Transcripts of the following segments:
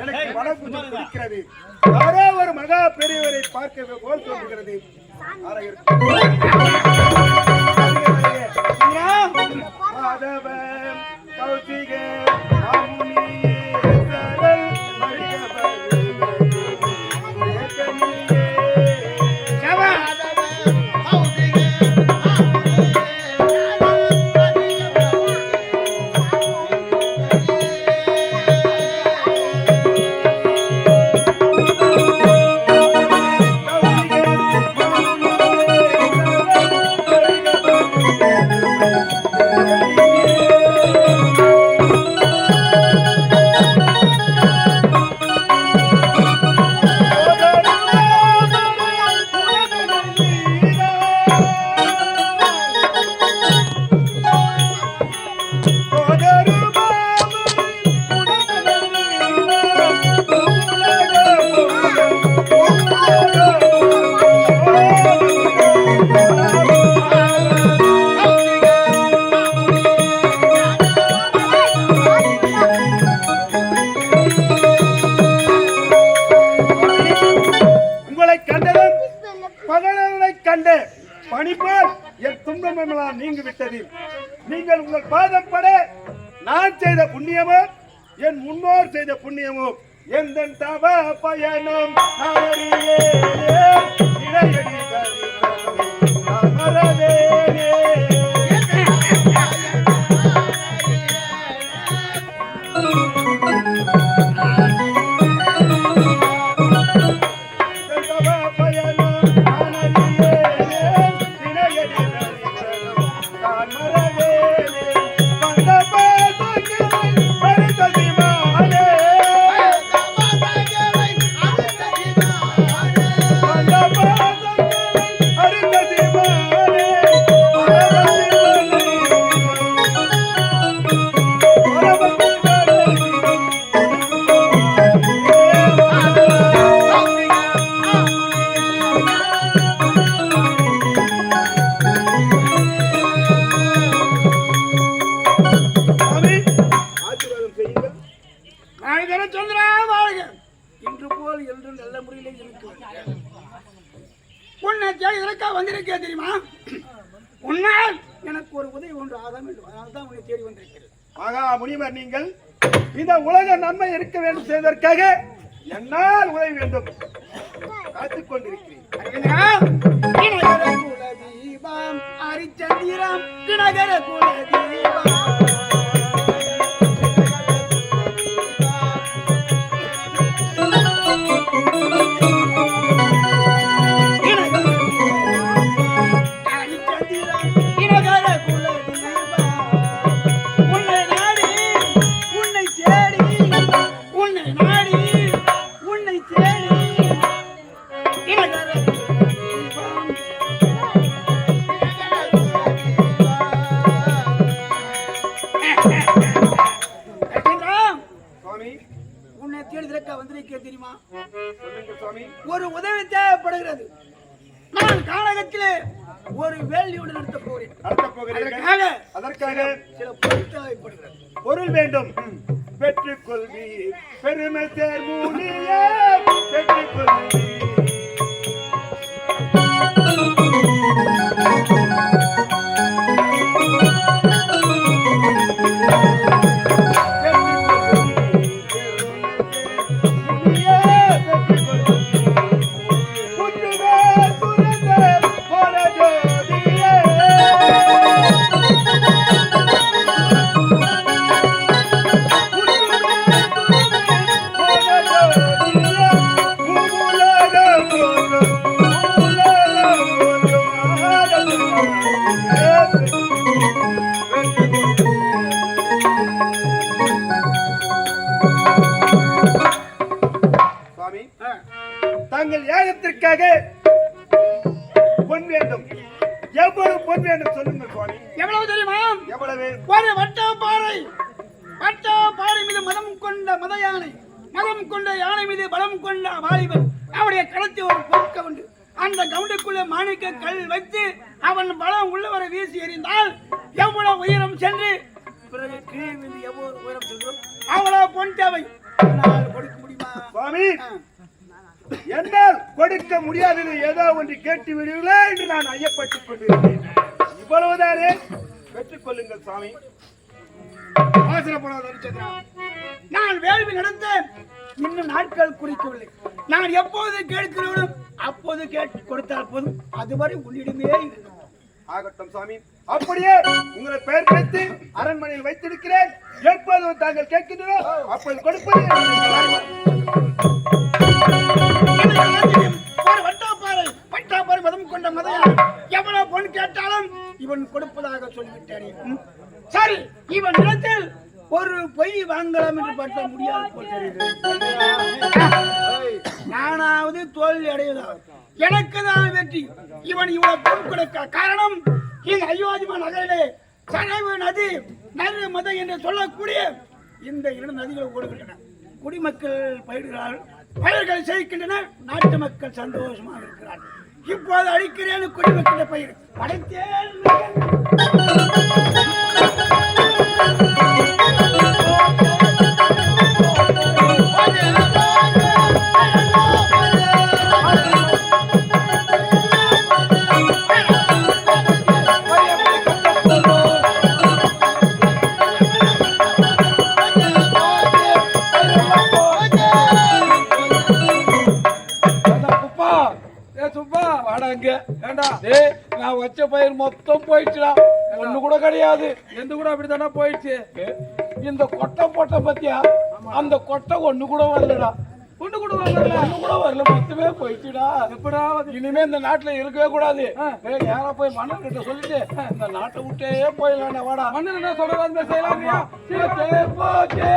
எனக்கு மனம் கொஞ்சம் பிடிக்கிறது. யாரோ ஒரு மகா பெரியவரை பார்க்க போல் தோன்றுகிறது. மாதவன் கௌசிகன் ஒரு உதவி தேவைப்படுகிறது. நான் காலகத்திலே ஒரு வேள்வியோடு நடத்த போகிறேன். நடத்தப் போகிறீர்கள். அதற்காக சில பொருள் தேவைப்படுகிறது. பொருள் வேண்டும். பெற்றுக் கொள்வீர் பெருமை தேர்மூலிய சுவாமி. தங்கள் யாகத்திற்காக பொன் வேண்டும். எவ்வளவு பொன் வேண்டும் சொல்லுங்கள் சுவாமி. எவ்வளவு தெரியுமா? எவ்வளவு? ஒரு வட்ட பாறை. வட்ட பாறை மீது மதம் கொண்ட மத யானை மதம் கொண்ட யானை மீது பலம் கொண்ட வாலிபன். அவருடைய களத்தில் ஒரு பொற்க உண்டு. அந்த கவுண்டுக்குள்ள மாணிக்க கல் வைத்து அவன் பலம் உள்ளவரை வீசி எறிந்தால் எவ்வளவு உயரம் சென்று? பிறகு கீழே விழுந்து எவ்வளவு உயரம் செல்கிறோம்? பொன் தேவை. என்னால் கொடுக்க முடியுமா சுவாமி. என்னால் கொடுக்க முடியாதது ஏதோ ஒன்று கேட்டு விடுவீர்களா என்று நான் ஐயப்பட்டுக் கொண்டிருக்கிறேன். இவ்வளவுதானே? பெற்றுக் கொள்ளுங்கள் சுவாமி. நான் வேள்வி நடந்தேன். இன்னும் நாட்கள் குறிக்கவில்லை. நான் எப்போது கேட்கிறேனோ அப்போது கேட்டு கொடுத்தால் போதும். அதுவரை உன்னிடமே இருக்கட்டும் ஆகட்டும் சாமி. அப்படியே உங்களை பெயர் கிடைத்து அரண்மனையில் வைத்திருக்கிறேன். எப்போது தாங்கள் கேட்கின்றனோ அப்போது கொடுப்பது மதம் கொண்ட மதையா எவ்வளவு பொன் கேட்டாலும் இவன் கொடுப்பதாக சொல்லிவிட்டேன். சரி இவன் நிலத்தில் ஒரு பொய் வாங்கலாம் என்று பார்த்த முடியாது போல் தெரியுது நானாவது தோல்வி அடைவதாவது எனக்கு தான் வெற்றி. இவன் இவ்வளவு பொன் கொடுக்க காரணம் இந்த அயோத்திமா நகரிலே சனைவு நதி நறு மதம் என்று சொல்லக்கூடிய இந்த இரண்டு நதிகள் ஓடுகின்றன. குடிமக்கள் பயிர்கிறார்கள் பயிர்கள் செய்கின்றன நாட்டு மக்கள் சந்தோஷமாக இருக்கிறார் இப்போது அழிக்கிறேன் குடிமக்கள் பயிர். படைத்தேன். வச்ச பயிர் மொத்தம் போயிடுச்சுடா. ஒண்ணு கூட கிடையாது. எந்த கூட அப்படித்தானே போயிடுச்சு? இந்த கொட்டை போட்ட பத்தியா? அந்த கொட்டை ஒண்ணு கூட வரலடா. ஒண்ணு கூட வரல. ஒண்ணு கூட வரல. மொத்தமே போயிடுச்சுடா. எப்படா இனிமே இந்த நாட்டுல இருக்கவே கூடாது. யாரா போய் மன்னன் கிட்ட சொல்லிட்டு இந்த நாட்டை விட்டே போயிடலாம் வாடா. மன்னன் என்ன சொல்றாங்க செய்யலாம் போச்சே.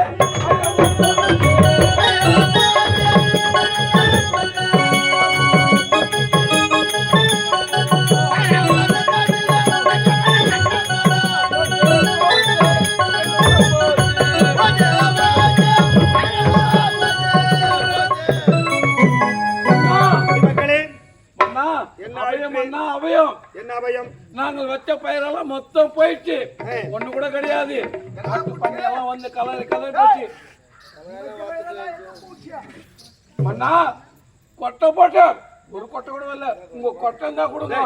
அபயம்? மன்னா அபயம். என்ன அபயம்? நாங்கள் வச்ச பயிரெல்லாம் மொத்தம் போயிடுச்சு. ஒண்ணு கூட கிடையாது. பண்ணையெல்லாம் வந்து கலர் கலர் போச்சு மண்ணா கொட்டை போட்ட ஒரு கொட்டை கூட வரல. உங்க கொட்டை தான் கொடுங்க.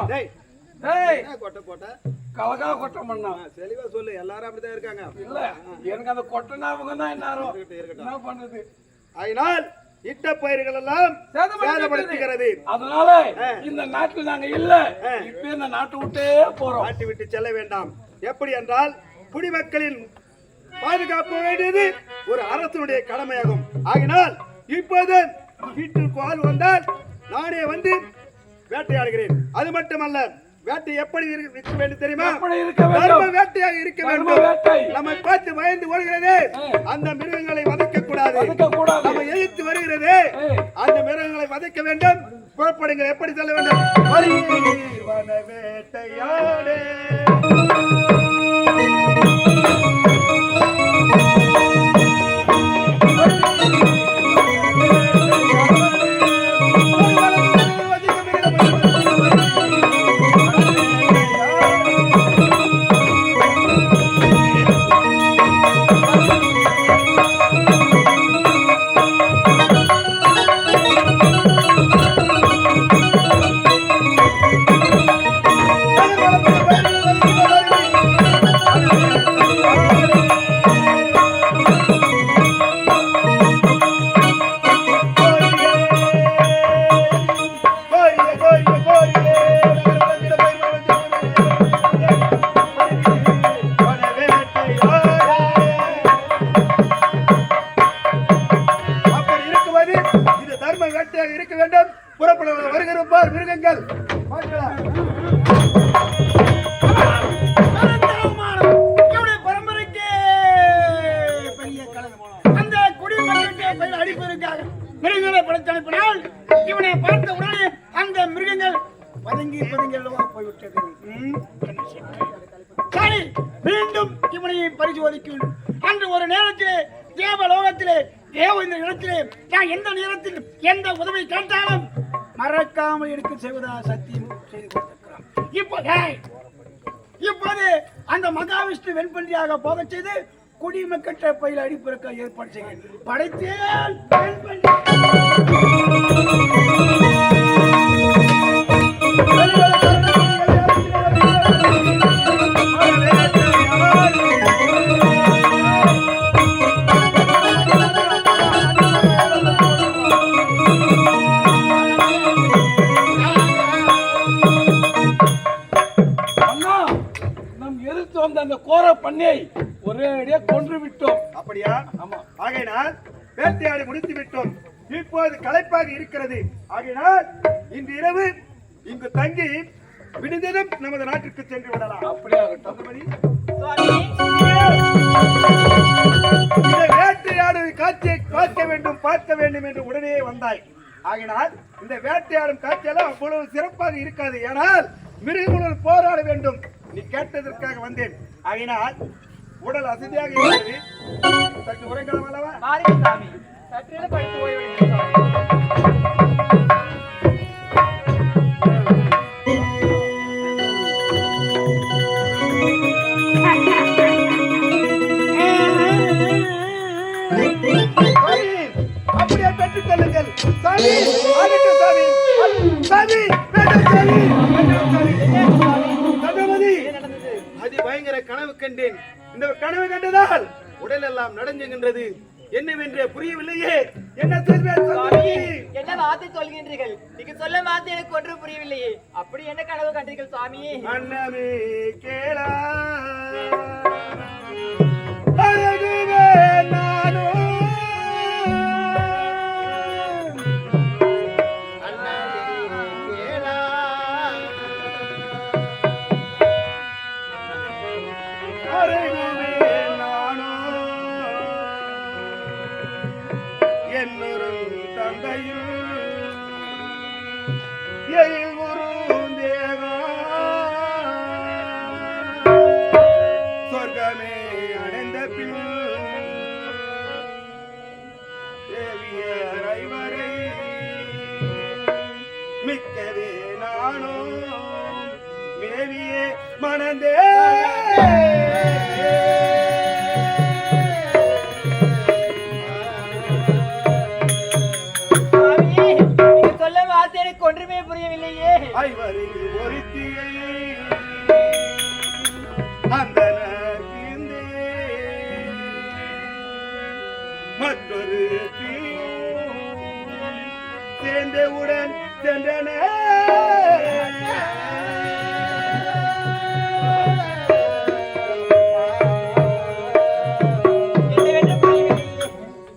கொட்டை போட்ட? கலகா கொட்டை மண்ணா தெளிவா சொல்லு. எல்லாரும் அப்படிதான் இருக்காங்க. இல்ல எனக்கு அந்த கொட்டை ஞாபகம் தான் என்ன பண்றது அதனால் இட்ட பயிர்கள் எல்லாம் சேதப்படுத்துகிறது அதனால இந்த நாட்டுல நாங்க இல்ல. இப்ப இந்த நாட்டை விட்டே போறோம். விட்டு செல்ல வேண்டாம். எப்படி என்றால் குடிமக்களின் பாதுகாப்பு வேண்டியது ஒரு அரசனுடைய கடமையாகும். ஆகினால் இப்போது வீட்டிற்கு ஆள் வந்தால் நானே வந்து வேட்டையாடுகிறேன். அது மட்டுமல்ல வேட்டை எப்படி இரு- இருக்க வேண்டும் தெரியுமா? தர்ம வேட்டையாக இருக்க வேண்டும். நம்மை பார்த்து பயந்து ஓடுகிறது அந்த மிருகங்களை வதைக்க கூடாது. நம்ம எதிர்த்து வருகிறது. அந்த மிருகங்களை வதைக்க வேண்டும் புறப்படுங்கள் எப்படி செல்ல வேண்டும் வேட்டையாடே பதுங்கி போய்விட்டது. சரி மீண்டும் இவனையை பரிசோதிக்கும். அன்று ஒரு நேரத்திலே தேவலோகத்திலே தேவ இந்த இடத்திலே நான் எந்த நேரத்தில் எந்த உதவி கேட்டாலும் மறக்காமல் எடுக்க செய்வதா சத்தியம் செய்து கொண்டிருக்கிறான். இப்போ இப்போது அந்த மகாவிஷ்ணு வெண்பன்றியாக போக செய்து குடிமக்கட்ட பயில அடிப்பிறக்க ஏற்பாடு செய்கிறேன். படைத்தேன் களைப்பாக இருக்கிறது. ஆகையினால் இன்று இரவு இங்கு தங்கி விடுந்ததும் நமது நாட்டிற்கு சென்று விடலாம். அப்படியாக வேட்டையாடும் காட்சியை பார்க்க வேண்டும் பார்க்க வேண்டும் என்று உடனே வந்தாய். ஆகினால் இந்த வேட்டையாடும் காட்சியெல்லாம் அவ்வளவு சிறப்பாக இருக்காது. ஏனால் மிருகங்களுடன் போராட வேண்டும். நீ கேட்டதற்காக வந்தேன். ஆகினால் உடல் அசதியாக இருக்கிறது. சற்று உரைக்கலாம் அல்லவா? பாருங்க படித்து சாமி, ஆகட்டும் சாமி சாமி சாமி அதி பயங்கர கனவு கண்டேன். இந்த கனவு கண்டதால் உடல் எல்லாம் நடந்துகின்றது என்னவென்று புரியவில்லையே. என்ன என்ன வார்த்தை சொல்கின்றீர்கள்? நீங்க சொல்ல வார்த்தை எனக்கு ஒன்றும் புரியவில்லையே. அப்படி என்ன கனவு கண்டீர்கள் சாமி அன்னமே கேளா.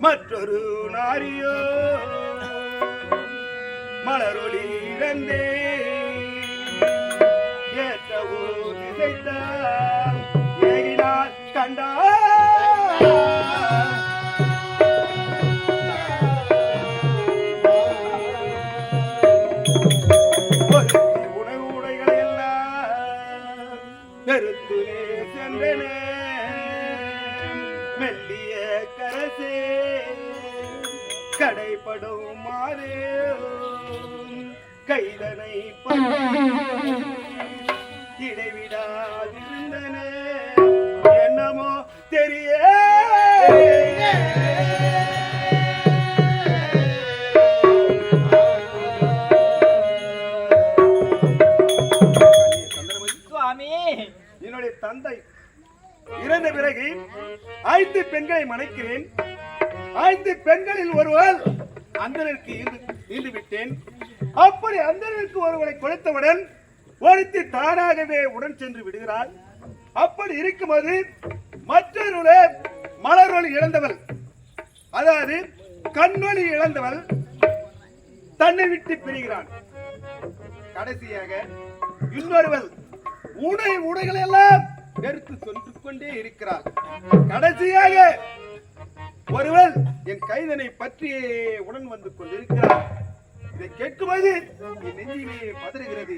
மற்றொரு நாரியோ. மலரொளி இழந்தே ஏற்றவோ திசைத்தார் ஏகினார் கண்டார் கைதனை இடைவிடாதிருந்தன. என்னமோ தெரிய என்னுடைய தந்தை இறந்த பிறகு ஐந்து பெண்களை மணக்கிறேன். ஐந்து பெண்களில் ஒருவர் அந்தனருக்கு ஈந்து- ஈந்து விட்டேன். அப்படி அந்தனருக்கு ஒருவனை கொடுத்தவுடன் ஒருத்தி தானாகவே உடன் சென்று விடுகிறாள். அப்படி இருக்கும்போது மற்றொரு மலரொளி இழந்தவள். அதாவது கண்வழி இழந்தவள் தன்னை விட்டு பிரிகிறான் கடைசியாக இன்னொருவள் உடை உடைகள் எல்லாம் வெறுத்து சென்று கொண்டே இருக்கிறாள். கடைசியாக ஒருவள் என் கைதனை பற்றியே உடன் வந்து கொண்டிருக்கிறார் இதை கேட்கும்போது என் நெஞ்சிலே பதறுகிறது.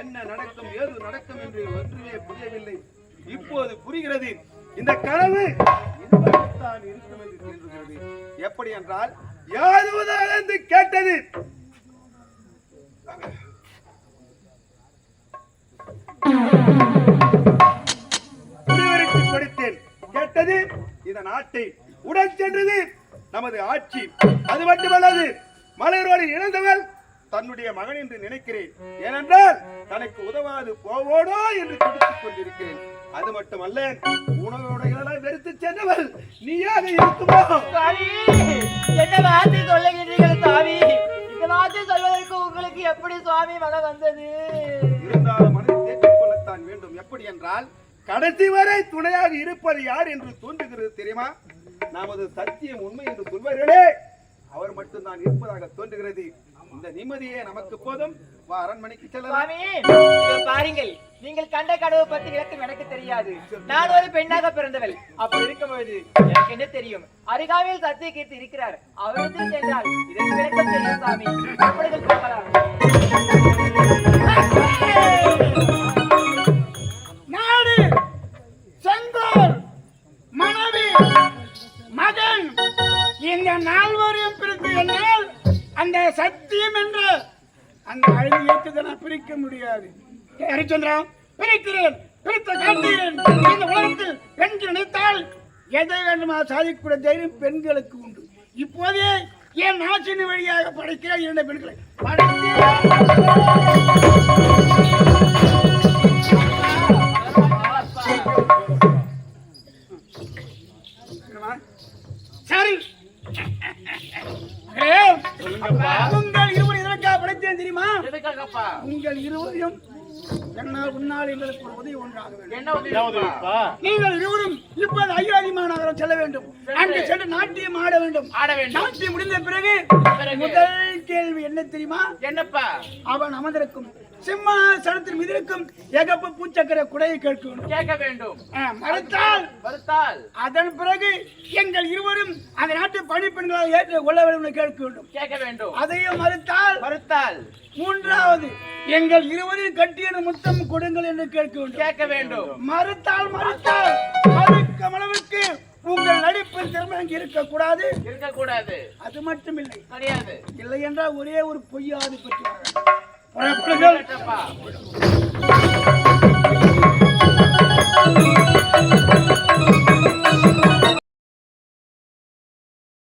என்ன நடக்கும் ஏது நடக்கும் என்று ஒன்றுமே புரியவில்லை. இப்போது புரிகிறது. இந்த கனவு தான் இருக்கும் என்று தோன்றுகிறது எப்படி என்றால் யாருவதாக கேட்டது. புரிவருக்கு கொடுத்தேன் கேட்டது இந்த நாட்டை உடன் சென்றது நமது ஆட்சி. அது மட்டுமல்லது. மலரோடு இழந்தவள் தன்னுடைய மகன் என்று நினைக்கிறேன். ஏனென்றால் தனக்கு உதவாது போவோடோ என்று துடித்துக் கொண்டிருக்கிறேன். அது மட்டுமல்ல உணவோட வெறுத்து சென்றவள் நீயாக இருக்குமோ? என்ன வார்த்தை சொல்லுகிறீர்கள் சுவாமி. இந்த வார்த்தை சொல்வதற்கு உங்களுக்கு எப்படி சுவாமி மனம் வந்தது? இருந்தாலும் மனதை தேற்றிக் கொள்ளத்தான் வேண்டும். எப்படி என்றால் கடைசி வரை துணையாக இருப்பது யார் என்று தோன்றுகிறது தெரியுமா? நமது சத்தியம் உண்மை என்று சொல்வார்களே அவர் மட்டும்தான் இருப்பதாக தோன்றுகிறது. இந்த நிம்மதியே நமக்கு போதும். அரண்மனைக்கு செல்லலாம். பாருங்கள். நீங்கள் கண்ட கனவு பத்தி விளக்கம் எனக்கு தெரியாது. நான் ஒரு பெண்ணாக பிறந்தவள். அப்படி இருக்கும்பொழுது எனக்கு என்ன தெரியும்? அருகாமையில் சத்திய கீர்த்தி இருக்கிறார் அவரிடத்தில் சென்றால் இதற்கு விளக்கம் தெரியும் சாமி அப்படிகள் போகலாம் சந்திரா பிரிக்கிறேன் பிரித்த காட்டுகிறேன் இந்த உலகத்தில் பெண்கள் நினைத்தால் எதை வேண்டுமா சாதிக்கக்கூடிய தைரியம் பெண்களுக்கு உண்டு. இப்போதே என் ஆட்சியின் வழியாக படைக்கிற இரண்டு பெண்களை. படைக்கிறேன் அவன் அமர்ந்திருக்கும். சிம்மாசனத்தில் மிதிருக்கும் ஏகப்ப பூச்சக்கர குடையை கேட்க வேண்டும். கேட்க வேண்டும் மறுத்தால். வருத்தால் அதன் பிறகு எங்கள் இருவரும் அந்த நாட்டு பணிப்பெண்களாக ஏற்று கொள்ள வேண்டும் கேட்க வேண்டும். கேட்க வேண்டும். அதையும் மறுத்தால் வருத்தால் மூன்றாவது எங்கள் இருவரையும் கட்டியது முத்தம் கொடுங்கள் என்று கேட்க வேண்டும். கேட்க வேண்டும். மறுத்தால் மறுத்தால் மறுக்கும் அளவுக்கு உங்கள் நடிப்பில் திறமை அங்கு இருக்கக்கூடாது. இருக்கக்கூடாது. அது மட்டும் இல்லை கிடையாது இல்லை என்றால் ஒரே ஒரு பொய்யாது பற்றி